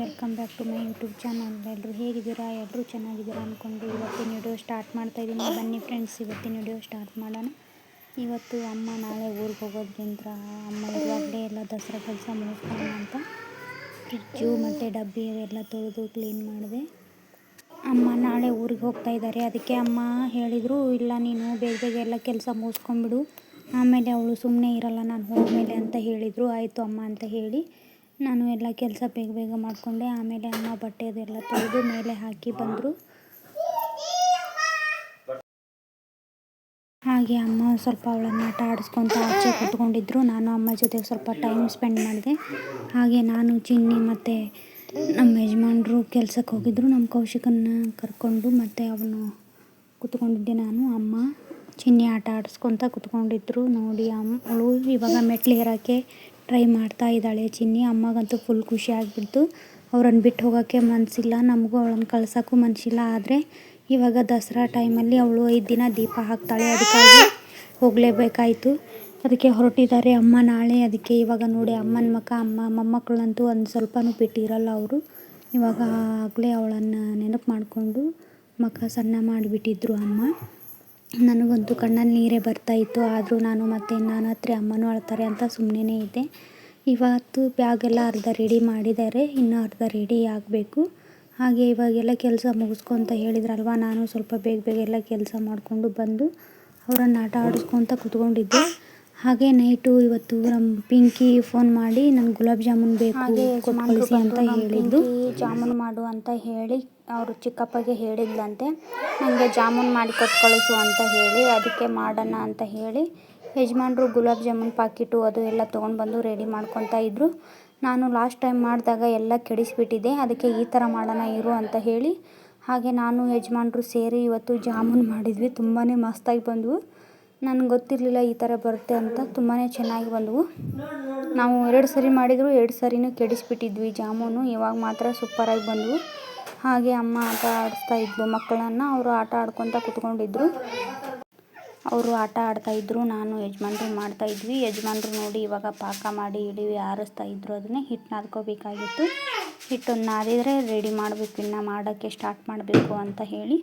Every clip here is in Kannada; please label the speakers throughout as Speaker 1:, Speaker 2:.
Speaker 1: Welcome back to my YouTube channel ಎಲ್ಲರೂ ಹೇಗಿದ್ದೀರಾ? ಎಲ್ಲರೂ ಚೆನ್ನಾಗಿದ್ದೀರಾ ಅಂದ್ಕೊಂಡು ಇವತ್ತಿನ ವಿಡಿಯೋ ಸ್ಟಾರ್ಟ್ ಮಾಡ್ತಾ ಇದ್ದೀನಿ ಬನ್ನಿ ಫ್ರೆಂಡ್ಸ್ ಇವತ್ತಿನ ವಿಡಿಯೋ ಸ್ಟಾರ್ಟ್ ಮಾಡೋಣ. ಇವತ್ತು ಅಮ್ಮ ನಾಳೆ ಊರಿಗೆ ಹೋಗೋದ್ರಿಂದ ಅಮ್ಮ ಇವಾಗಲೇ ಎಲ್ಲ ದಸರಾ ಕೆಲಸ ಮುಗಿಸ್ಕೊಳ್ಳೋಣ ಅಂತ. ಫ್ರಿಜ್ಜು ಮತ್ತು ಡಬ್ಬಿ ಅವೆಲ್ಲ ತೊಳೆದು ಕ್ಲೀನ್ ಮಾಡಿದೆ. ಅಮ್ಮ ನಾಳೆ ಊರಿಗೆ ಹೋಗ್ತಾ ಇದ್ದಾರೆ ಅದಕ್ಕೆ ಅಮ್ಮ ಹೇಳಿದರು, ಇಲ್ಲ ನೀನು ಬೇಗ ಬೇಗ ಎಲ್ಲ ಕೆಲಸ ಮುಗಿಸ್ಕೊಂಬಿಡು ಆಮೇಲೆ ಅವಳು ಸುಮ್ಮನೆ ಇರಲ್ಲ, ನಾನು ಹೋದ್ಮೇಲೆ ಅಂತ ಹೇಳಿದರು. ಆಯಿತು ಅಮ್ಮ ಅಂತ ಹೇಳಿ ನಾನು ಎಲ್ಲ ಕೆಲಸ ಬೇಗ ಬೇಗ ಮಾಡಿಕೊಂಡೆ. ಆಮೇಲೆ ಅಮ್ಮ ಬಟ್ಟೆ ಅದೆಲ್ಲ ತೊಳೆದು ಮೇಲೆ ಹಾಕಿ ಬಂದರು. ಹಾಗೆ ಅಮ್ಮ ಸ್ವಲ್ಪ ಅವಳನ್ನು ಆಟ ಆಡಿಸ್ಕೊತ ಆಚೆ ಕೂತ್ಕೊಂಡಿದ್ರು. ನಾನು ಅಮ್ಮ ಜೊತೆ ಸ್ವಲ್ಪ ಟೈಮ್ ಸ್ಪೆಂಡ್ ಮಾಡಿದೆ. ಹಾಗೆ ನಾನು, ಚಿನ್ನಿ ಮತ್ತು ನಮ್ಮ ಯಜಮಾನ್ರು ಕೆಲಸಕ್ಕೆ ಹೋಗಿದ್ರು. ನಮ್ಮ ಕೌಶಿಕನ್ನು ಕರ್ಕೊಂಡು ಮತ್ತು ಅವನು ಕುತ್ಕೊಂಡಿದ್ದೆ ನಾನು, ಅಮ್ಮ. ಚಿನ್ನಿ ಆಟ ಆಡಿಸ್ಕೊತ ಕುತ್ಕೊಂಡಿದ್ರು. ನೋಡಿ ಅಮ್ಮ ಅವಳು ಇವಾಗ ಮೆಟ್ಲು ಏರೋಕ್ಕೆ ಟ್ರೈ ಮಾಡ್ತಾ ಇದ್ದಾಳೆ. ಚಿನ್ನಿ ಅಮ್ಮಗಂತೂ ಫುಲ್ ಖುಷಿ ಆಗಿಬಿಡ್ತು. ಅವ್ರನ್ನ ಬಿಟ್ಟು ಹೋಗೋಕ್ಕೆ ಮನಸ್ಸಿಲ್ಲ ನಮಗೂ ಅವಳನ್ನು ಕಳ್ಸೋಕ್ಕೂ ಮನಸ್ಸಿಲ್ಲ ಆದರೆ ಇವಾಗ ದಸರಾ ಟೈಮಲ್ಲಿ ಅವಳು ಐದು ದಿನ ದೀಪ ಹಾಕ್ತಾಳೆ. ಅದಕ್ಕಾಗಿ ಹೋಗಲೇಬೇಕಾಯಿತು. ಅದಕ್ಕೆ ಹೊರಟಿದ್ದಾರೆ ಅಮ್ಮ ನಾಳೆ. ಅದಕ್ಕೆ ಇವಾಗ ನೋಡಿ ಅಮ್ಮನ ಮಕ್ಕ ಅಮ್ಮ, ಮೊಮ್ಮಕ್ಕಳಂತೂ ಒಂದು ಸ್ವಲ್ಪನೂ ಬಿಟ್ಟಿರಲ್ಲ ಅವರು. ಇವಾಗ ಆಗಲೇ ಅವಳನ್ನು ನೆನಪು ಮಾಡಿಕೊಂಡು ಮಕ್ಕ ಸಣ್ಣ ಮಾಡಿಬಿಟ್ಟಿದ್ರು ಅಮ್ಮ. ನನಗಂತೂ ಕಣ್ಣಲ್ಲಿ ನೀರೇ ಬರ್ತಾಯಿತ್ತು ಆದರೂ ನಾನು ಮತ್ತೆ ನಾನು ಹತ್ರ ಅಮ್ಮನೂ ಅಳ್ತಾರೆ ಅಂತ ಸುಮ್ಮನೆ ಇದ್ದೆ. ಇವತ್ತು ಬ್ಯಾಗೆಲ್ಲ ಅರ್ಧ ರೆಡಿ ಮಾಡಿದ್ದಾರೆ. ಇನ್ನೂ ಅರ್ಧ ರೆಡಿ ಆಗಬೇಕು. ಹಾಗೆ ಇವಾಗೆಲ್ಲ ಕೆಲಸ ಮುಗಿಸ್ಕೊಂತ ಹೇಳಿದ್ರಲ್ವ? ನಾನು ಸ್ವಲ್ಪ ಬೇಗ ಬೇಗ ಎಲ್ಲ ಕೆಲಸ ಮಾಡಿಕೊಂಡು ಬಂದು ಅವರನ್ನು ಆಟ ಆಡಿಸ್ಕೊತ ಕೂತ್ಕೊಂಡಿದ್ದೆ. ಹಾಗೆ ನೈಟು ಇವತ್ತು ನಮ್ಮ ಪಿಂಕಿ ಫೋನ್ ಮಾಡಿ ನನಗೆ ಗುಲಾಬ್ ಜಾಮೂನ್ ಬೇಕು ಕಳಿಸಿ ಅಂತ ಹೇಳಿದ್ದು. ಜಾಮೂನ್ ಮಾಡು ಅಂತ ಹೇಳಿ ಅವರು ಚಿಕ್ಕಪ್ಪಗೆ ಹೇಳಿದ್ಲಂತೆ. ನನಗೆ ಜಾಮೂನ್ ಮಾಡಿ ಕೊಟ್ಟು ಕಳಿಸು ಅಂತ ಹೇಳಿ ಅದಕ್ಕೆ ಮಾಡೋಣ ಅಂತ ಹೇಳಿ ಯಜಮಾನ್ರು ಗುಲಾಬ್ ಜಾಮೂನ್ ಪಾಕಿಟು ಅದು ಎಲ್ಲ ತೊಗೊಂಡು ಬಂದು ರೆಡಿ ಮಾಡ್ಕೊತಾ ಇದ್ದರು ನಾನು ಲಾಸ್ಟ್ ಟೈಮ್ ಮಾಡಿದಾಗ ಎಲ್ಲ ಕೆಡಿಸಿಬಿಟ್ಟಿದ್ದೆ ಅದಕ್ಕೆ ಈ ಥರ ಮಾಡೋಣ ಇರು ಅಂತ ಹೇಳಿ ಹಾಗೆ ನಾನು ಯಜಮಾನ್ರು ಸೇರಿ ಇವತ್ತು ಜಾಮೂನ್ ಮಾಡಿದ್ವಿ ತುಂಬಾ ಮಸ್ತಾಗಿ ಬಂದವು. ನನಗೆ ಗೊತ್ತಿರಲಿಲ್ಲ ಈ ಥರ ಬರುತ್ತೆ ಅಂತ ತುಂಬಾ ಚೆನ್ನಾಗಿ ಬಂದವು. ನಾವು ಎರಡು ಸರಿ ಮಾಡಿದರೂ, ಎರಡು ಸರಿನೂ ಕೆಡಿಸ್ಬಿಟ್ಟಿದ್ವಿ. ಜಾಮೂನು ಇವಾಗ ಮಾತ್ರ ಸೂಪರಾಗಿ ಬಂದವು. ಹಾಗೆ ಅಮ್ಮ ಆಟ ಆಡಿಸ್ತಾ ಇದ್ಲು, ಮಕ್ಕಳನ್ನು. ಅವರು ಆಟ ಆಡ್ಕೊತ ಕುತ್ಕೊಂಡಿದ್ರು. ಅವರು ಆಟ ಆಡ್ತಾಯಿದ್ರು ನಾನು ಯಜಮಾನ್ರು ಮಾಡ್ತಾಯಿದ್ವಿ ಯಜಮಾನ್ರು ನೋಡಿ ಇವಾಗ ಪಾಕ ಮಾಡಿ, ಇಳಿವಿ, ಆರಿಸ್ತಾ ಇದ್ರು. ಅದನ್ನೇ ಹಿಟ್ಟು ನಾದ್ಕೋಬೇಕಾಗಿತ್ತು. ಹಿಟ್ಟನ್ನು ನಾದಿದರೆ ರೆಡಿ ಮಾಡಬೇಕು, ಇನ್ನು ಮಾಡೋಕ್ಕೆ ಸ್ಟಾರ್ಟ್ ಮಾಡಬೇಕು ಅಂತ ಹೇಳಿ.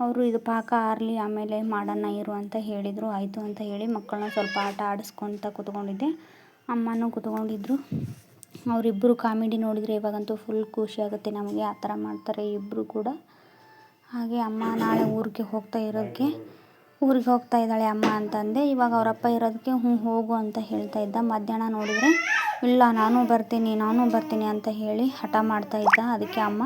Speaker 1: ಅವರು ಇದು ಪಾಕ ಆರಲಿ, ಆಮೇಲೆ ಮಾಡೋಣ ಇರು ಅಂತ ಹೇಳಿದರು. ಆಯಿತು ಅಂತ ಹೇಳಿ ಮಕ್ಕಳನ್ನ ಸ್ವಲ್ಪ ಆಟ ಆಡಿಸ್ಕೊತ ಕೂತ್ಕೊಂಡಿದ್ದೆ. ಅಮ್ಮನೂ ಕೂತ್ಕೊಂಡಿದ್ರು. ಅವರಿಬ್ಬರು ಕಾಮಿಡಿ ನೋಡಿದರೆ ಇವಾಗಂತೂ ಫುಲ್ ಖುಷಿ ಆಗುತ್ತೆ ನಮಗೆ ಆ ಥರ ಮಾಡ್ತಾರೆ ಇಬ್ಬರು ಕೂಡ. ಹಾಗೆ ಅಮ್ಮ ನಾಳೆ ಊರಿಗೆ ಹೋಗ್ತಾ ಇರೋಕ್ಕೆ ಊರಿಗೆ ಹೋಗ್ತಾ ಇದ್ದಾಳೆ ಅಮ್ಮ ಅಂತಂದೆ. ಇವಾಗ ಅವರಪ್ಪ ಇರೋದಕ್ಕೆ ಹ್ಞೂ ಹೋಗು ಅಂತ ಹೇಳ್ತಾ ಇದ್ದ. ಮಧ್ಯಾಹ್ನ ನೋಡಿದರೆ, ಇಲ್ಲ, ನಾನು ಬರ್ತೀನಿ ನಾನು ಬರ್ತೀನಿ ಅಂತ ಹೇಳಿ ಹಠ ಮಾಡ್ತಾ ಇದ್ದ. ಅದಕ್ಕೆ ಅಮ್ಮ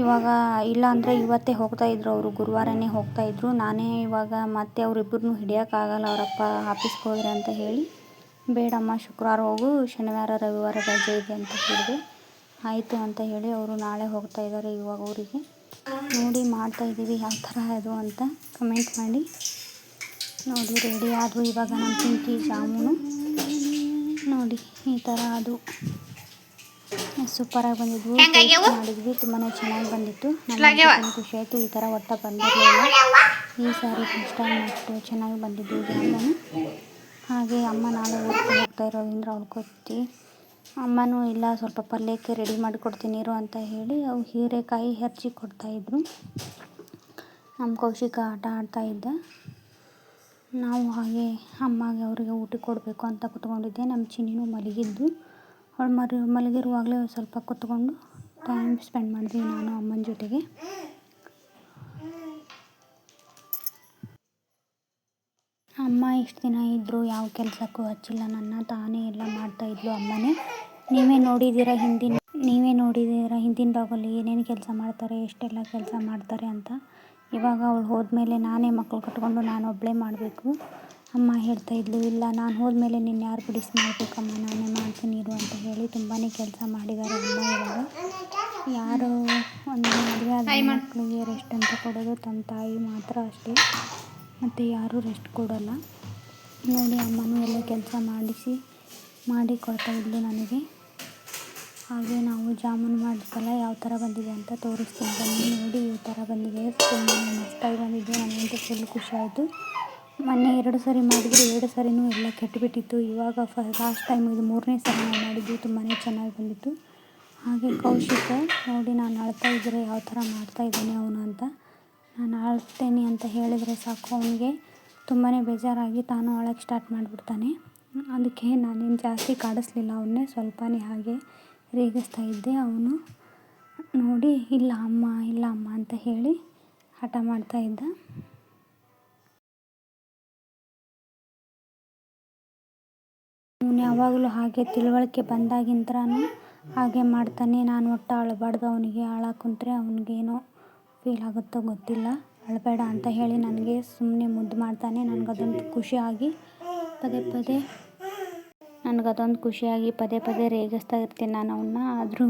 Speaker 1: ಇವಾಗ ಇಲ್ಲ ಅಂದರೆ ಇವತ್ತೇ ಇದ್ದರು ಅವರು, ಗುರುವಾರನೇ ಇದ್ದರು ನಾನೇ ಇವಾಗ ಮತ್ತೆ ಅವರಿಬ್ಬರನ್ನೂ ಹಿಡಿಯೋಕ್ಕಾಗಲ್ಲ ಅವರಪ್ಪ ಆಫೀಸ್ಗೆ ಹೋದ್ರೆ ಅಂತ ಹೇಳಿ. ಬೇಡಮ್ಮ, ಶುಕ್ರವಾರ ಹೋಗು, ಶನಿವಾರ, ರವಿವಾರ ರಜೆ ಇದೆ ಅಂತ ಹೇಳಿದೆ. ಆಯಿತು ಅಂತ ಹೇಳಿ ಅವರು ನಾಳೆ ಹೋಗ್ತಾ ಇದ್ದಾರೆ ಇವಾಗ ಊರಿಗೆ. ನೋಡಿ ಮಾಡ್ತಾಯಿದ್ದೀವಿ ಯಾವ ಥರ ಅದು ಅಂತ ಕಮೆಂಟ್ ಮಾಡಿ. ನೋಡಿ ರೆಡಿ ಆದವು ಇವಾಗ ನಮ್ಮ ಪಿಂಕಿ ಜಾಮೂನು. ನೋಡಿ, ಈ ಥರ ಅದು. ಸೂಪರಾಗಿ ಬಂದಿದ್ವು. ಮಾಡಿದ್ವಿ ತುಂಬಾ ಚೆನ್ನಾಗಿ ಬಂದಿತ್ತು. ನನಗೆ ಖುಷಿ ಆಯಿತು ಈ ಥರ ಒಟ್ಟ ಬಂದಿರಲಿಲ್ಲ. ಈ ಸಾರಿ ಫಸ್ಟ್ ಟೈಮ್ ಅಷ್ಟು ಚೆನ್ನಾಗಿ ಬಂದಿದ್ದು ಜಾಮೂನು ಹಾಗೆ ಅಮ್ಮ ನಾನು ಊರಿಗೆ ಹೋಗ್ತಾ ಇರೋದ್ರಿಂದ ಕೊತ್ತಿ ಅಮ್ಮನೂ ಇಲ್ಲ ಸ್ವಲ್ಪ ಪಲ್ಯಕ್ಕೆ ರೆಡಿ ಮಾಡಿ ಕೊಡ್ತೀನಿ ಇರು ಅಂತ ಹೇಳಿ ಅವು ಹೀರೆಕಾಯಿ ಹೆರ್ಚಿ ಕೊಡ್ತಾಯಿದ್ರು ನಮ್ಮ ಕೌಶಿಕ ಆಟ ಆಡ್ತಾ ಇದ್ದ. ನಾವು ಹಾಗೆ ಅಮ್ಮಗೆ ಅವರಿಗೆ ಊಟ ಕೊಡಬೇಕು ಅಂತ ಕುತ್ಕೊಂಡಿದ್ದೆ. ನಮ್ಮ ಚಿನ್ನಿನೂ ಮಲಗಿದ್ದು. ಅವಳು ಮರಿ, ಮಲಗಿರುವಾಗಲೇ ಸ್ವಲ್ಪ ಕೂತ್ಕೊಂಡು ಟೈಮ್ ಸ್ಪೆಂಡ್ ಮಾಡಿದ್ವಿ ನಾನು ಅಮ್ಮನ ಜೊತೆಗೆ. ಅಮ್ಮ ಇಷ್ಟು ದಿನ ಇದ್ದರು ಯಾವ ಕೆಲಸಕ್ಕೂ ಹಚ್ಚಿಲ್ಲ, ನನ್ನ ತಾನೇ ಎಲ್ಲ ಮಾಡ್ತಾಯಿದ್ಲು ಅಮ್ಮನೇ. ನೀವೇ ನೋಡಿದ್ದೀರ ಹಿಂದಿನ, ನೀವೇ ನೋಡಿದ್ದೀರ ಹಿಂದಿನ ಭಾಗದಲ್ಲಿ ಏನೇನು ಕೆಲಸ ಮಾಡ್ತಾರೆ, ಎಷ್ಟೆಲ್ಲ ಕೆಲಸ ಮಾಡ್ತಾರೆ ಅಂತ. ಇವಾಗ ಅವಳು ಹೋದ್ಮೇಲೆ ನಾನೇ ಮಕ್ಕಳು ಕಟ್ಕೊಂಡು ನಾನು ಒಬ್ಬಳೇ ಮಾಡಬೇಕು. ಅಮ್ಮ ಹೇಳ್ತಾ ಇದ್ಲು ಇಲ್ಲ ನಾನು ಹೋದ್ಮೇಲೆ ನಿನ್ನ ಯಾರು ಬಿಡಿಸಿ ಮಾಡಬೇಕಮ್ಮ ನಾನೇ ಮಾಡ್ತೀನಿ ಇರು ಅಂತ ಹೇಳಿ ತುಂಬಾ ಕೆಲಸ ಮಾಡಿದ್ದಾರೆ ಅಮ್ಮ ಇವಾಗ. ಯಾರು ಒಂದು ಮದುವೆ ಆದ ಮಕ್ಕಳಿಗೆ ರೆಸ್ಟ್ ಅಂತ ಕೊಡೋದು ತಮ್ಮ ತಾಯಿ ಮಾತ್ರ ಅಷ್ಟೇ. ಮತ್ತು ಯಾರೂ ರೆಸ್ಟ್ ಕೊಡೋಲ್ಲ. ನೋಡಿ ಅಮ್ಮನೂ ಎಲ್ಲ ಕೆಲಸ ಮಾಡಿಸಿ ಮಾಡಿ ಕೊಡ್ತಾಯಿದ್ಲು ನನಗೆ. ಹಾಗೆ ನಾವು ಜಾಮೂನ್ ಮಾಡಿಸಲ್ಲ ಯಾವ ಥರ ಬಂದಿದೆ ಅಂತ ತೋರಿಸ್ತೀನಿ. ಬನ್ನಿ ನೋಡಿ ಈ ಥರ ಬಂದಿದೆ. ತುಂಬ ಮಸ್ತಾಗಿ ಬಂದಿದೆ. ನನಗಂತೂ ಫುಲ್ ಖುಷಿಯಾಯಿತು ಮೊನ್ನೆ ಎರಡು ಸರಿ ಮಾಡಿದ್ರು, ಎರಡು ಸರಿನೂ ಎಲ್ಲ ಕೆಟ್ಟುಬಿಟ್ಟಿತ್ತು ಇವಾಗ ಫ ಲಾಸ್ಟ್ ಟೈಮ್ ಇದು ಮೂರನೇ ಸರಿ ನಾವು ಮಾಡಿದ್ದು ತುಂಬಾ ಚೆನ್ನಾಗಿ ಬಂದಿತ್ತು. ಹಾಗೆ ಕೌಶಿಕ, ನೋಡಿ ನಾನು ಅಳ್ತಾ ಇದ್ದರೆ ಯಾವ ಥರ ಮಾಡ್ತಾ ಇದ್ದಾನೆ ಅವನು ಅಂತ. ನಾನು ಅಳ್ತೇನೆ ಅಂತ ಹೇಳಿದರೆ ಸಾಕು, ಅವನಿಗೆ ತುಂಬಾ ಬೇಜಾರಾಗಿ ತಾನು ಅಳಕ್ಕೆ ಸ್ಟಾರ್ಟ್ ಮಾಡಿಬಿಡ್ತಾನೆ. ಅದಕ್ಕೆ ನಾನೇನು ಜಾಸ್ತಿ ಕಾಡಿಸ್ಲಿಲ್ಲ, ಅವನ್ನೇ ಸ್ವಲ್ಪನೇ ಹಾಗೆ ರೇಗಿಸ್ತಾ ಇದ್ದೆ ಅವನು. ನೋಡಿ, ಇಲ್ಲ ಅಮ್ಮ ಇಲ್ಲ ಅಮ್ಮ ಅಂತ ಹೇಳಿ ಹಠ ಮಾಡ್ತಾ ಅವನು ಯಾವಾಗಲೂ ಹಾಗೆ ತಿಳುವಳಿಕೆ ಬಂದಾಗಿಂತ್ರನೂ ಹಾಗೆ ಮಾಡ್ತಾನೆ. ನಾನು ಒಟ್ಟು ಅಳಬಾರ್ದು, ಅವನಿಗೆ ಅಳಕ್ಕೆ ಕುಂತ್ರೆ ಅವ್ನಿಗೇನೋ ಫೀಲ್ ಆಗುತ್ತೋ ಗೊತ್ತಿಲ್ಲ. ಅಳಬೇಡ ಅಂತ ಹೇಳಿ ನನಗೆ ಸುಮ್ಮನೆ ಮುದ್ದು ಮಾಡ್ತಾನೆ. ನನಗದೊಂದು ಖುಷಿಯಾಗಿ ಪದೇ ಪದೇ, ನನಗದೊಂದು ಖುಷಿಯಾಗಿ ಪದೇ ಪದೇ ರೇಗಿಸ್ತಾ ಇರ್ತೀನಿ ನಾನು ಅವನ್ನ. ಆದರೂ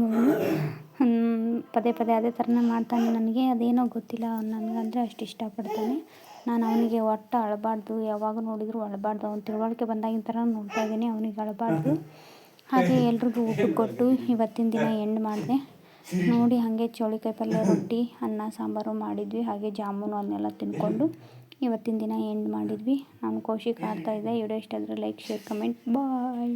Speaker 1: ಪದೇ ಪದೇ ಅದೇ ಥರನೇ ಮಾಡ್ತಾನೆ ನನಗೆ. ಅದೇನೋ ಗೊತ್ತಿಲ್ಲ ನನಗಂದರೆ ಅಷ್ಟು ಇಷ್ಟಪಡ್ತಾನೆ. ನಾನು ಅವನಿಗೆ ಒಟ್ಟು ಅಳಬಾರ್ದು, ಯಾವಾಗ ನೋಡಿದರೂ ಅಳಬಾರ್ದು. ಅವ್ನು ತಿಳುವಳಿಕೆ ಬಂದಾಗಿನ ಥರ ನೋಡ್ತಾ ಇದ್ದೀನಿ, ಅವನಿಗೆ ಅಳಬಾರ್ದು. ಹಾಗೆ ಎಲ್ರಿಗೂ ಊಟಕ್ಕೆ ಕೊಟ್ಟು ಇವತ್ತಿನ ದಿನ ಎಂಡ್ ಮಾಡಿದೆ. ನೋಡಿ ಹಾಗೆ ಚೌಳಿಕಾಯಿ ಪಲ್ಯ ರೊಟ್ಟಿ, ಅನ್ನ, ಸಾಂಬಾರು ಮಾಡಿದ್ವಿ. ಹಾಗೆ ಜಾಮೂನು ಅದನ್ನೆಲ್ಲ ತಿನ್ಕೊಂಡು ಇವತ್ತಿನ ದಿನ ಎಂಡ್ ಮಾಡಿದ್ವಿ. ನಾನು ಕೌಶಿಕ್ ಆಡ್ತಾಯಿದ್ದೆ ವಿಡಿಯೋ ಇಷ್ಟ ಲೈಕ್ ಶೇರ್ ಕಮೆಂಟ್ ಬಾಯ್